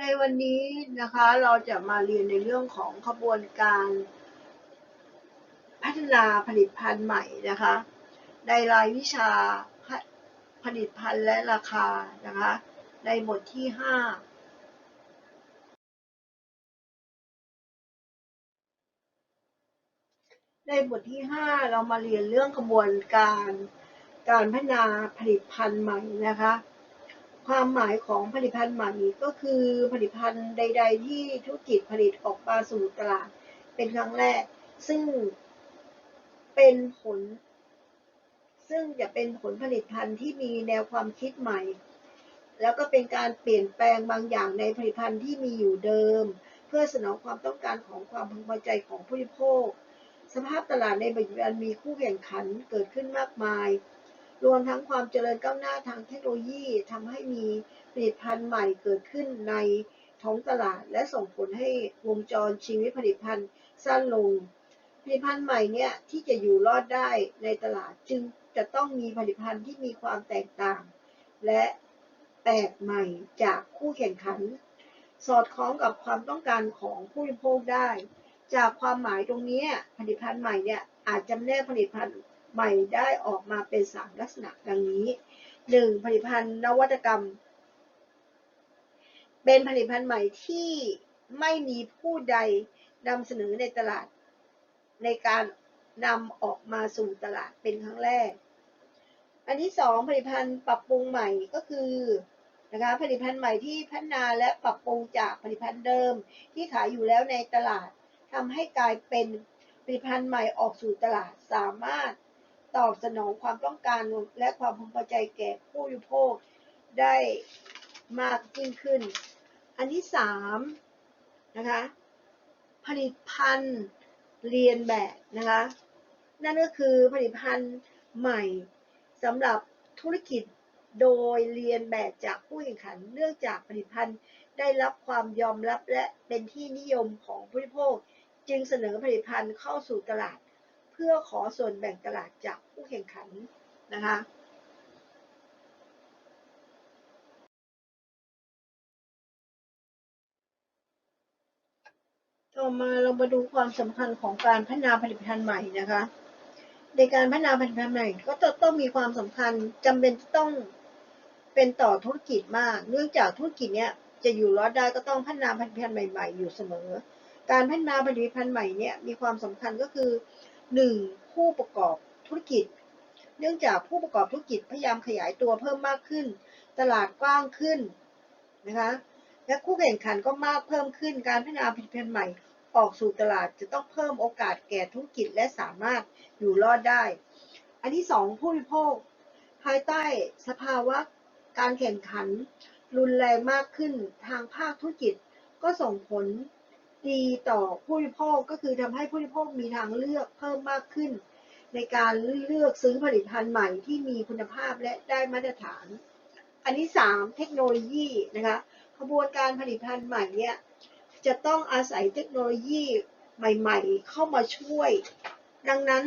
ในวันนี้นะคะเราจะมาเรียนในเรื่องของขบวนการ พัฒนาผลิตภัณฑ์ใหม่นะคะในรายวิชาผลิตภัณฑ์และราคานะคะในบทที่ 5 ในบทที่ 5 เรามาเรียนเรื่องกระบวนการการพัฒนาผลิตภัณฑ์ใหม่นะคะ ความหมายของผลิตภัณฑ์ใหม่ก็คือผลิตภัณฑ์ใด ๆ ที่ธุรกิจผลิตออกมาสู่ตลาด เป็นครั้งแรก ซึ่งเป็นผล ซึ่งจะเป็นผลผลิตภัณฑ์ที่มีแนวความคิดใหม่ แล้วก็เป็นการเปลี่ยนแปลงบางอย่างในผลิตภัณฑ์ที่มีอยู่เดิม เพื่อสนองความต้องการของความพึงพอใจของผู้บริโภค สภาพตลาดในปัจจุบันมีคู่แข่งขันเกิดขึ้นมากมาย รวมทั้งความเจริญก้าวหน้าทางเทคโนโลยีทำให้มีผลิตภัณฑ์ใหม่เกิดขึ้นในท้องตลาด และส่งผลให้วงจรชีวิตผลิตภัณฑ์สั้นลง ผลิตภัณฑ์ใหม่เนี่ยที่จะอยู่รอดได้ในตลาดจึงจะต้องมีผลิตภัณฑ์ที่มีความแตกต่าง และแปลกใหม่จากคู่แข่งขัน สอดคล้องกับความต้องการของผู้บริโภคได้ จากความหมายตรงนี้ผลิตภัณฑ์ใหม่เนี่ยอาจจำแนกผลิตภัณฑ์ ใหม่ได้ออกมาเป็น 3 ลักษณะดังนี้ 1. ผลิตภัณฑ์นวัตกรรม เป็นผลิตภัณฑ์ใหม่ที่ไม่มีผู้ใดนำเสนอในตลาด ในการนำออกมาสู่ตลาดเป็นครั้งแรก อันที่ 2 ผลิตภัณฑ์ปรับปรุงใหม่ก็คือนะคะผลิตภัณฑ์ใหม่ที่พัฒนาและปรับปรุงจากผลิตภัณฑ์เดิม ที่ขายอยู่แล้วในตลาดทำให้กลายเป็นผลิตภัณฑ์ใหม่ออกสู่ตลาด สามารถ ตอบสนองความต้องการและความพึงพอใจแก่ผู้บริโภคได้มากยิ่งขึ้น อันที่สามนะคะผลิตภัณฑ์เรียนแบบนะคะนั่นก็คือผลิตภัณฑ์ใหม่สำหรับธุรกิจโดยเรียนแบบจากผู้แข่งขันเนื่องจากผลิตภัณฑ์ได้รับความยอมรับและเป็นที่นิยมของผู้บริโภค จึงเสนอผลิตภัณฑ์เข้าสู่ตลาด เพื่อขอส่วนแบ่งตลาดจากผู้แข่งขันนะคะต่อมาเรามาดูความสำคัญของการพัฒนาผลิตภัณฑ์ใหม่นะคะ ในการพัฒนาผลิตภัณฑ์ใหม่ก็จะต้องมีความสำคัญจำเป็นต้องเป็นต่อธุรกิจมาก เนื่องจากธุรกิจเนี้ยจะอยู่รอดได้ก็ต้องพัฒนาผลิตภัณฑ์ใหม่ ๆ อยู่เสมอ การพัฒนาผลิตภัณฑ์ใหม่เนี่ยมีความสำคัญก็คือ 1. ผู้ประกอบธุรกิจ เนื่องจากผู้ประกอบธุรกิจพยายามขยายตัวเพิ่มมากขึ้น ตลาดกว้างขึ้นนะคะและคู่แข่งขันก็มากเพิ่มขึ้นการพัฒนาผลิตภัณฑ์ใหม่ ออกสู่ตลาดจะต้องเพิ่มโอกาสแก่ธุรกิจและสามารถอยู่รอดได้ อันที่ 2 ผู้บริโภค ภายใต้สภาวะการแข่งขัน รุนแรงมากขึ้นทางภาคธุรกิจก็ส่งผล ดีต่อผู้บริโภคก็คือทำให้ผู้บริโภคมีทางเลือกเพิ่มมากขึ้น ในการเลือกซื้อผลิตภัณฑ์ใหม่ที่มีคุณภาพและได้มาตรฐาน อันที่3เทคโนโลยีนะคะขบวนการผลิตภัณฑ์ใหม่เนี่ยจะต้องอาศัยเทคโนโลยีใหม่ ๆ เข้ามาช่วย ดังนั้น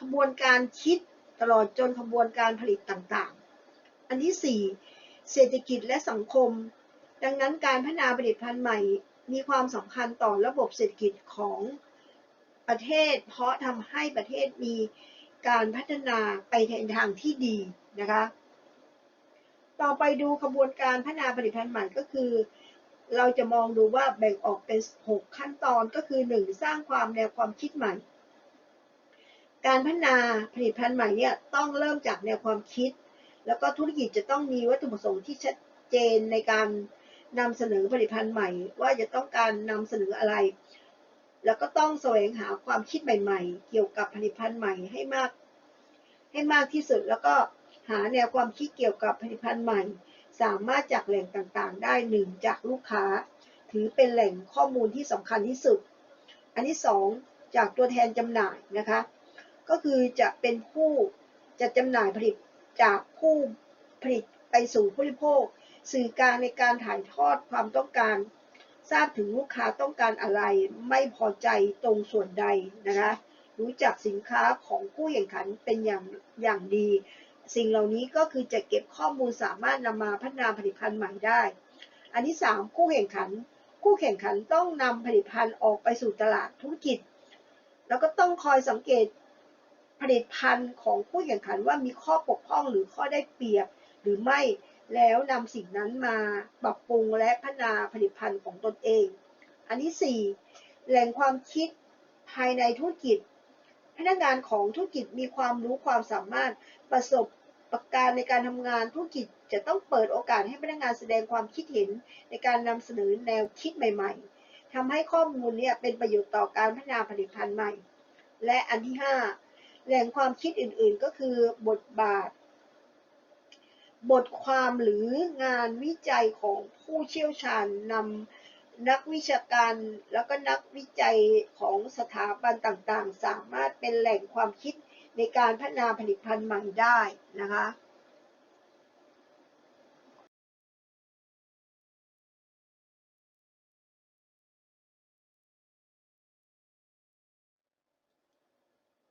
ขบวนการคิดตลอดจนขบวนการผลิตต่างๆ อันที่ 4 เศรษฐกิจและสังคม ดังนั้นการพัฒนาผลิตภัณฑ์ใหม่ มีความสำคัญต่อระบบเศรษฐกิจของประเทศ เพราะทำให้ประเทศมีการพัฒนาไปในทางที่ดีนะคะ ต่อไปดูขบวนการพัฒนาผลิตภัณฑ์ใหม่ก็คือ เราจะมองดูว่าแบ่งออกเป็น 6 ขั้นตอนก็คือ 1. สร้างความแนวความคิดใหม่ การพัฒนาผลิตภัณฑ์ใหม่เนี่ยต้องเริ่มจากแนวความคิด แล้วก็ธุรกิจจะต้องมีวัตถุประสงค์ที่ชัดเจนในการ นำเสนอผลิตภัณฑ์ใหม่ ว่าจะต้องการนำเสนออะไร แล้วก็ต้องแสวงหาความคิดใหม่ ๆ เกี่ยวกับผลิตภัณฑ์ใหม่ให้มาก ให้มากที่สุดแล้วก็หาแนวความคิดเกี่ยวกับผลิตภัณฑ์ใหม่ สามารถจากแหล่งต่างๆ ได้หนึ่งจากลูกค้า ถือเป็นแหล่งข้อมูลที่สำคัญที่สุด อันที่สองจากตัวแทนจำหน่ายนะคะ ก็คือจะเป็นผู้จะจำหน่ายผลิตจากผู้ผลิตไปสู่ผู้บริโภค สื่อกลางในการถ่ายทอดความต้องการ ทราบถึงลูกค้าต้องการอะไร ไม่พอใจตรงส่วนใดนะคะรู้จักสินค้าของผู้แข่งขันเป็นอย่างอย่างดี สิ่งเหล่านี้ก็คือจะเก็บข้อมูลสามารถนำมาพัฒนาผลิตภัณฑ์ใหม่ได้ อันที่3คู่แข่งขัน คู่แข่งขันต้องนำผลิตภัณฑ์ออกไปสู่ตลาดธุรกิจ แล้วก็ต้องคอยสังเกตผลิตภัณฑ์ของคู่แข่งขันว่ามีข้อบกพร่องหรือข้อได้เปรียบหรือไม่ แล้วนำสิ่งนั้นมาปรับปรุงและพัฒนาผลิตภัณฑ์ของตนเอง อันที่ 4 แหล่งความคิดภายในธุรกิจ พนักงานของธุรกิจมีความรู้ความสามารถประสบประการในการทำงานธุรกิจจะต้องเปิดโอกาสให้พนักงานแสดงความคิดเห็นในการนำเสนอแนวคิดใหม่ ๆทำให้ข้อมูลเนี่ยเป็นประโยชน์ต่อการพัฒนาผลิตภัณฑ์ใหม่ และอันที่ 5 แหล่งความคิดอื่นๆ ก็คือบทบาท บทความหรืองานวิจัยของผู้เชี่ยวชาญนำนักวิชาการ แล้วก็นักวิจัยของสถาบันต่างๆ สามารถเป็นแหล่งความคิดในการพัฒนาผลิตภัณฑ์ใหม่ได้นะคะ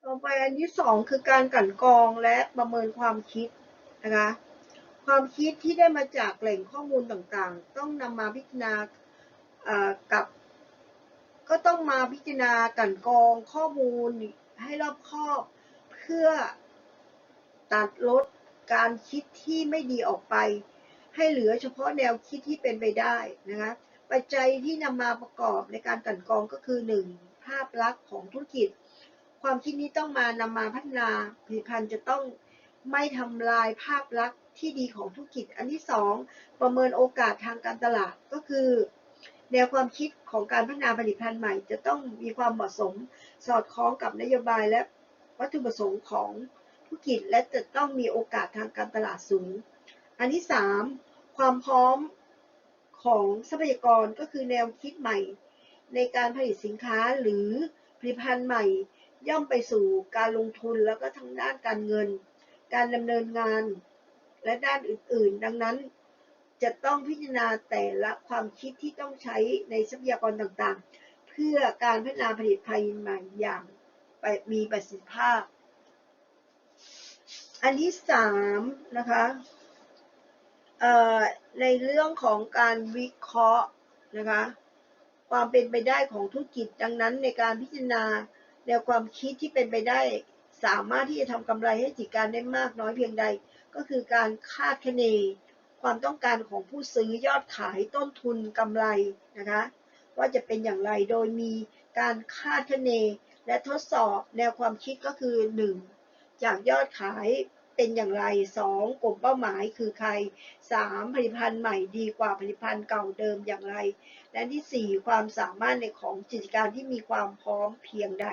ต่อไปอันที่สองคือการกลั่นกรองและประเมินความคิดนะคะ ความคิดที่ได้มาจากแหล่งข้อมูลต่างๆ ต้องนำมาพิจารณากับก็ต้องมาพิจารณากันกรองข้อมูลให้รอบคอบเพื่อตัดลดการคิดที่ไม่ดีออกไป ให้เหลือเฉพาะแนวคิดที่เป็นไปได้นะคะปัจจัยที่นำมาประกอบในการกันกรองก็คือ 1. ภาพลักษณ์ของธุรกิจ ความคิดนี้ต้องมานำมาพัฒนาผลิตภัณฑ์จะต้อง ไม่ทำลายภาพลักษณ์ที่ดีของธุรกิจ อันที่ 2 ประเมินโอกาสทางการตลาดก็คือ แนวความคิดของการพัฒนาผลิตภัณฑ์ใหม่ จะต้องมีความเหมาะสม สอดคล้องกับนโยบายและวัตถุประสงค์ของธุรกิจ และจะต้องมีโอกาสทางการตลาดสูง อันที่ 3 ความพร้อมของทรัพยากรก็คือแนวคิดใหม่ ในการผลิตสินค้าหรือผลิตภัณฑ์ใหม่ ย่อมไปสู่การลงทุนแล้วก็ทางด้านการเงิน การดำเนินงานและด้านอื่นๆ ดังนั้นจะต้องพิจารณาแต่ละความคิดที่ต้องใช้ในทรัพยากรต่างๆ เพื่อการพัฒนาผลิตภัณฑ์ใหม่อย่างมีประสิทธิภาพ อันที่สามนะคะเอ่อในเรื่องของการวิเคราะห์นะคะความเป็นไปได้ของธุรกิจดังนั้นในการพิจารณาแนวความคิดที่เป็นไปได้ สามารถที่จะทำกำไรให้กิจการได้มากน้อยเพียงใด ก็คือการคาดคะเน ความต้องการของผู้ซื้อยอดขายต้นทุนกำไรนะคะว่าจะเป็นอย่างไรโดยมีการคาดคะเน และทดสอบแนวความคิดก็คือ 1. จากยอดขาย เป็นอย่างไร 2. กลุ่มเป้าหมายคือใคร 3. ผลิตภัณฑ์ใหม่ดีกว่าผลิตภัณฑ์เก่าเดิมอย่างไร และที่ 4 ความสามารถในของกิจการที่มีความพร้อมเพียงใด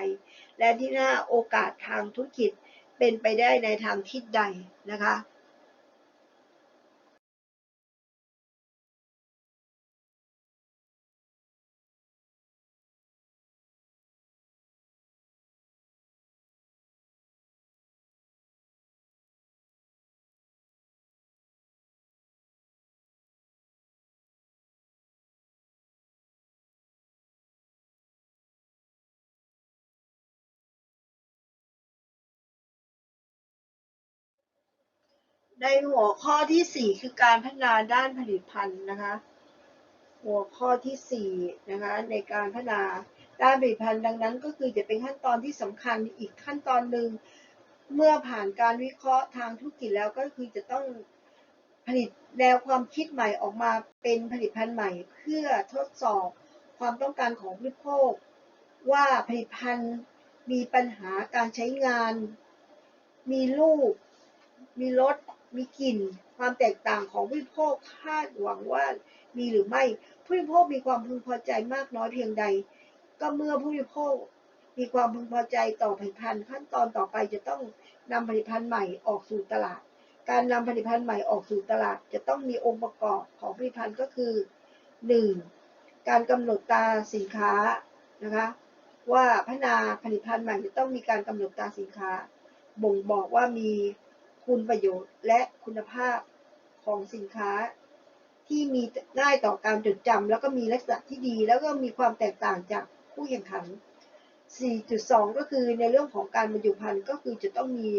และที่ 5 โอกาสทางธุรกิจเป็นไปได้ในทางทิศใดนะคะ ในหัวข้อที่4คือการพัฒนาด้านผลิตภัณฑ์นะคะ หัวข้อที่4นะคะในการพัฒนาด้านผลิตภัณฑ์ดังนั้นก็คือจะเป็นขั้นตอนที่สำคัญอีกขั้นตอนหนึ่งเมื่อผ่านการวิเคราะห์ทางธุรกิจแล้วก็คือจะต้องผลิตแนวความคิดใหม่ออกมาเป็นผลิตภัณฑ์ใหม่ เพื่อทดสอบความต้องการของผู้บริโภค ว่าผลิตภัณฑ์มีปัญหาการใช้งาน มีรูป มีรส มีกลิ่นความแตกต่างของผู้บริโภคคาดหวังว่ามีหรือไม่ ผู้บริโภคมีความพึงพอใจมากน้อยเพียงใด ก็เมื่อผู้บริโภคมีความพึงพอใจต่อผลิตภัณฑ์ ขั้นตอนต่อไปจะต้องนำผลิตภัณฑ์ใหม่ออกสู่ตลาด การนำผลิตภัณฑ์ใหม่ออกสู่ตลาด จะต้องมีองค์ประกอบของผลิตภัณฑ์ก็คือ 1. การกำหนดตาสินค้านะคะว่าพัฒนาผลิตภัณฑ์ใหม่จะต้องมีการกำหนดตาสินค้า บ่งบอกว่ามี คุณประโยชน์และคุณภาพของสินค้า ที่มีง่ายต่อการจดจำแล้วก็มีลักษณะที่ดีแล้วก็มีความแตกต่างจากคู่แข่งขัน 4.2 ก็คือในเรื่องของการบรรจุภัณฑ์ก็คือจะต้องมี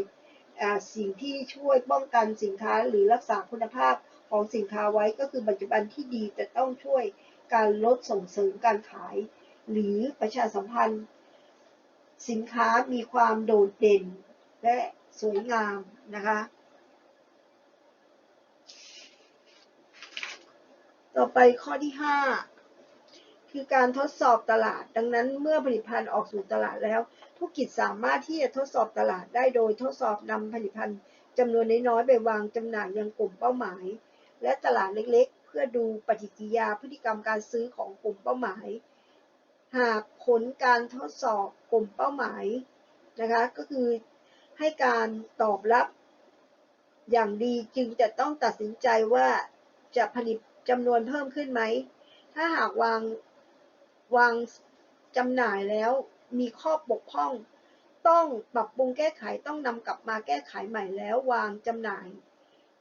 สิ่งที่ช่วยป้องกันสินค้าหรือรักษาคุณภาพของของสินค้าไว้ก็คือปัจจุบันที่ดีแต่ต้องช่วยการลดส่งเสริมการขาย หรือประชาสัมพันธ์ สินค้ามีความโดดเด่นและสวยงาม นะคะ ต่อไปข้อที่ 5 คือการทดสอบตลาด ดังนั้นเมื่อผลิตภัณฑ์ออกสู่ตลาดแล้ว ธุรกิจสามารถที่จะทดสอบตลาดได้โดยทดสอบนำผลิตภัณฑ์จำนวนน้อยๆไปวางจำหน่ายยังกลุ่มเป้าหมาย และตลาดเล็กๆ เพื่อดูปฏิกิริยาพฤติกรรมการซื้อของกลุ่มเป้าหมาย หากผลการทดสอบกลุ่มเป้าหมายนะคะก็คือ ให้การตอบรับอย่างดีจึงจะต้องตัดสินใจว่าจะผลิตจำนวนเพิ่มขึ้นไหม ถ้าหากวางวางจำหน่ายแล้วมีข้อบกพร่อง ต้องปรับปรุงแก้ไขต้องนำกลับมาแก้ไขใหม่แล้ววางจำหน่าย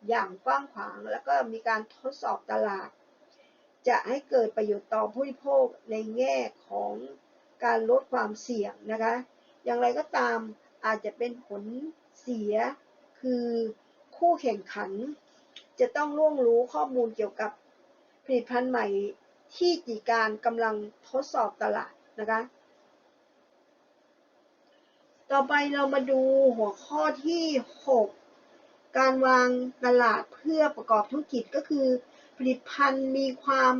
อย่างกว้างขวางแล้วก็มีการทดสอบตลาด จะให้เกิดประโยชน์ต่อผู้บริโภคในแง่ของการลดความเสี่ยงนะคะ อย่างไรก็ตาม อาจจะเป็นผลเสีย คือคู่แข่งขัน จะต้องล่วงรู้ข้อมูลเกี่ยวกับผลิตภัณฑ์ใหม่ที่จีการกำลังทดสอบตลาดนะคะ ต่อไปเรามาดูหัวข้อที่ 6 การวางตลาดเพื่อประกอบธุรกิจก็คือ ผลิตภัณฑ์มีความ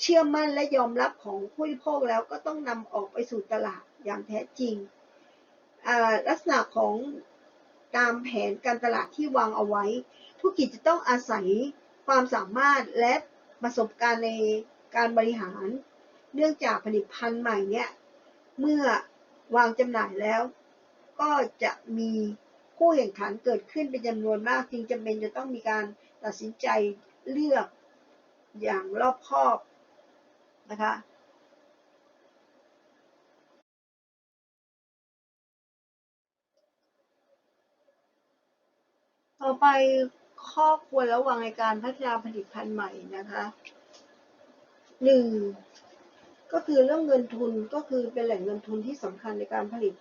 เชื่อมั่นและยอมรับของผู้บริโภคแล้วก็ต้องนำออกไปสู่ตลาดอย่างแท้จริง ลักษณะของตามแผนการตลาดที่วางเอาไว้ ธุรกิจจะต้องอาศัยความสามารถและประสบการณ์ในการบริหาร เนื่องจากผลิตภัณฑ์ใหม่เนี่ยเมื่อวางจำหน่ายแล้ว ก็จะมีคู่แข่งขันเกิดขึ้นเป็นจำนวนมากจึงจำเป็นจะต้องมีการตัดสินใจเลือกอย่างรอบคอบนะคะ ต่อไปข้อควรระวังในการพัฒนาผลิตภัณฑ์ใหม่นะคะหนึ่งก็คือเรื่องเงินทุนก็คือเป็นแหล่งเงินทุนที่สำคัญในการผลิต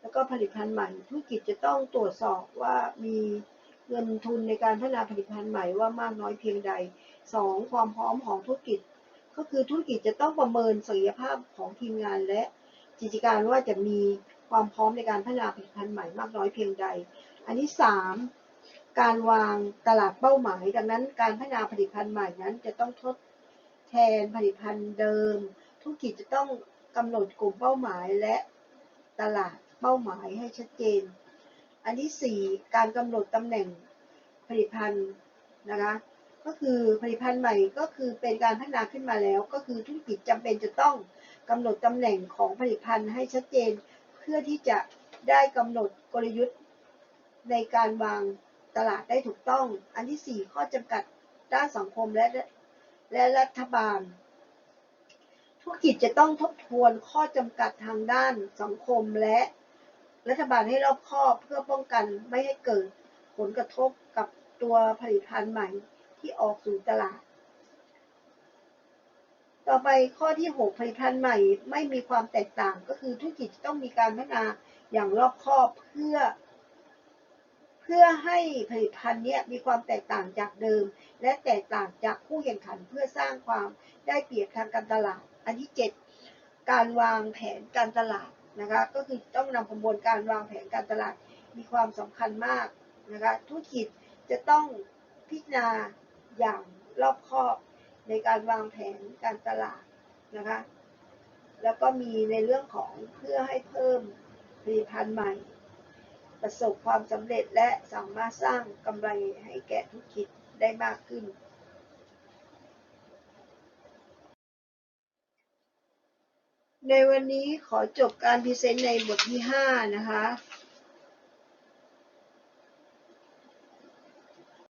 แล้วก็ผลิตภัณฑ์ใหม่ธุรกิจจะต้องตรวจสอบว่ามีเงินทุนในการพัฒนาผลิตภัณฑ์ใหม่ว่ามากน้อยเพียงใดสองความพร้อมของธุรกิจ ก็คือธุรกิจจะต้องประเมินศักยภาพของทีมงานและกิจการว่าจะมี ความพร้อมในการพัฒนาผลิตภัณฑ์ใหม่มากน้อยเพียงใด อันที่สามการวางตลาดเป้าหมาย ดังนั้นการพัฒนาผลิตภัณฑ์ใหม่นั้น จะต้องทดแทนผลิตภัณฑ์เดิม ธุรกิจจะต้องกำหนดกลุ่มเป้าหมายและตลาดเป้าหมายให้ชัดเจน อันที่สี่การกำหนดตำแหน่งผลิตภัณฑ์นะคะก็คือผลิตภัณฑ์ใหม่ก็คือเป็นการพัฒนาขึ้นมาแล้ว ก็คือธุรกิจจำเป็นจะต้องกำหนดตำแหน่งของผลิตภัณฑ์ให้ชัดเจน พื่อที่จะได้กำหนดกลยุทธ์ในการวางตลาดได้ถูกต้อง อันที่ 4 ข้อจำกัดด้านสังคมและและรัฐบาล ธุรกิจจะต้องทบทวนข้อจำกัดทางด้านสังคมและรัฐบาลให้รอบคอบเพื่อป้องกันไม่ให้เกิดผลกระทบกับตัวผลิตภัณฑ์ใหม่ที่ออกสู่ตลาด ต่อไปข้อที่ 6 ผลิตภัณฑ์ใหม่ไม่มีความแตกต่างก็คือธุรกิจต้องมีการพัฒนาอย่างรอบคอบเพื่อ เพื่อให้ผลิตภัณฑ์นี้มีความแตกต่างจากเดิม และแตกต่างจากคู่แข่งขันเพื่อสร้างความได้เปรียบทางการตลาด อันที่ 7 การวางแผนการตลาดนะคะก็คือต้องนำกระบวนการวางแผนการตลาดมีความสำคัญมากนะคะธุรกิจจะต้องพิจารณาอย่างรอบคอบ ในการวางแผนการตลาดนะคะ แล้วก็มีในเรื่องของเพื่อให้เพิ่มผลิตภัณฑ์ใหม่ ประสบความสำเร็จและสามารถสร้างกำไรให้แก่ธุรกิจได้มากขึ้น ในวันนี้ขอจบการพรีเซนต์ในบทที่ 5 นะคะ